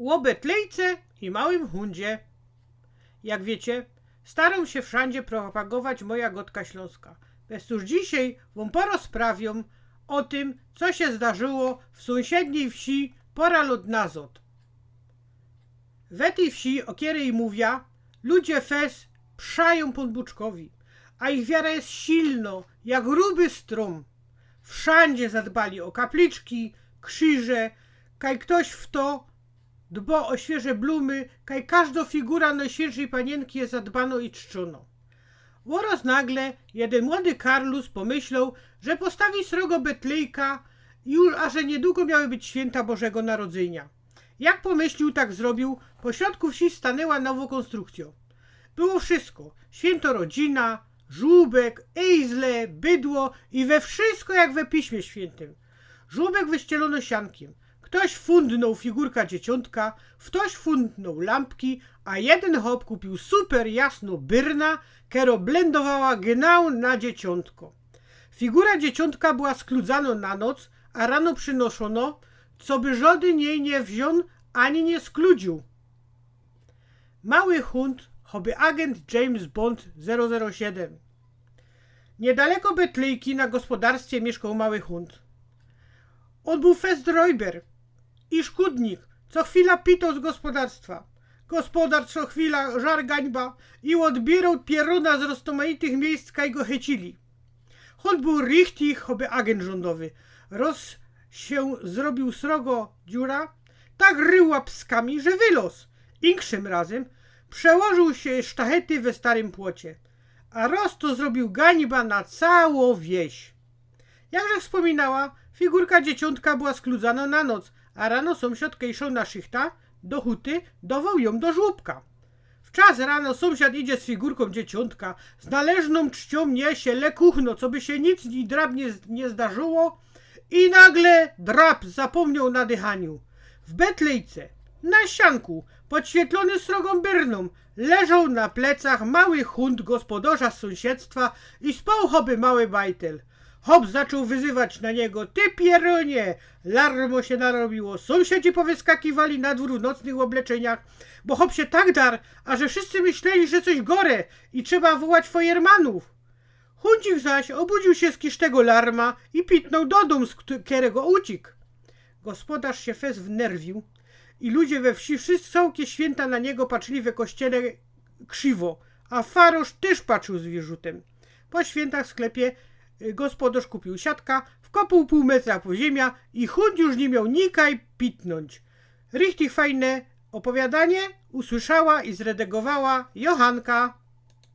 Łobetlejce i małym hundzie. Jak wiecie, staram się wszędzie propagować moja gotka śląska. Bez cóż dzisiaj wam porozprawiam o tym, co się zdarzyło w sąsiedniej wsi Poralodnazot. W tej wsi, o której mówię, ludzie fes przają pod Buczkowi, a ich wiara jest silno, jak gruby strum. Wszędzie zadbali o kapliczki, krzyże, kaj ktoś w to dba o świeże blumy, kaj każda figura najświętszej panienki jest zadbano i czczono. Oraz nagle jeden młody Karlus pomyślał, że postawi srogo Betlejka, już, a że niedługo miały być święta Bożego Narodzenia. Jak pomyślił, tak zrobił. Po środku wsi stanęła nowa konstrukcja. Było wszystko. Święto rodzina, żółbek, ejzle, bydło i we wszystko jak we Piśmie Świętym. Żółbek wyścielono siankiem. Ktoś fundnął figurka dzieciątka, ktoś fundnął lampki, a jeden hop kupił super jasno byrna, kero blendowała genau na dzieciątko. Figura dzieciątka była skludzana na noc, a rano przynoszono, co by żaden jej nie wziął ani nie skludził. Mały hunt, choby agent James Bond 007. Niedaleko Betlejki na gospodarstwie mieszkał mały hunt. On był Festräuber i szkudnik, co chwila pitał z gospodarstwa. Gospodar co chwila żar gańba i odbierał pieruna z roztomaitych miejsc, kaj go chycili. Hunt był richtig, choby agent rządowy. Roz się zrobił srogo dziura, tak rył łapskami, że wylos. Inkszym razem przełożył się sztachety we starym płocie, a roz to zrobił gańba na całą wieś. Jakże wspominała, figurka dzieciątka była skludzana na noc, a rano sąsiad kejszał na szychta do huty, dował ją do żłóbka. W czas rano sąsiad idzie z figurką dzieciątka, z należną czcią niesie lekuchno, co by się nic ni drab nie, zdarzyło i nagle drab zapomniał na dychaniu. W Betlejce, na sianku, podświetlony srogą byrną, leżał na plecach mały hunt gospodarza z sąsiedztwa i spał choby mały bajtel. Hop zaczął wyzywać na niego, ty pieronie! Larmo się narobiło, sąsiedzi powyskakiwali na dwór w nocnych obleczeniach, bo hop się tak dar, a że wszyscy myśleli, że coś gore i trzeba wołać fojermanów. Huncik zaś obudził się z kisztego larma i pitnął do domu, z którego uciekł. Gospodarz się fez wnerwił i ludzie we wsi wszyscy całkie święta na niego patrzyli we kościele krzywo, a farosz też patrzył z wyrzutem. Po świętach w sklepie gospodarz kupił siatka, wkopał pół metra po ziemia i chunt już nie miał nikaj pitnąć. Richtig fajne opowiadanie usłyszała i zredagowała Johanka.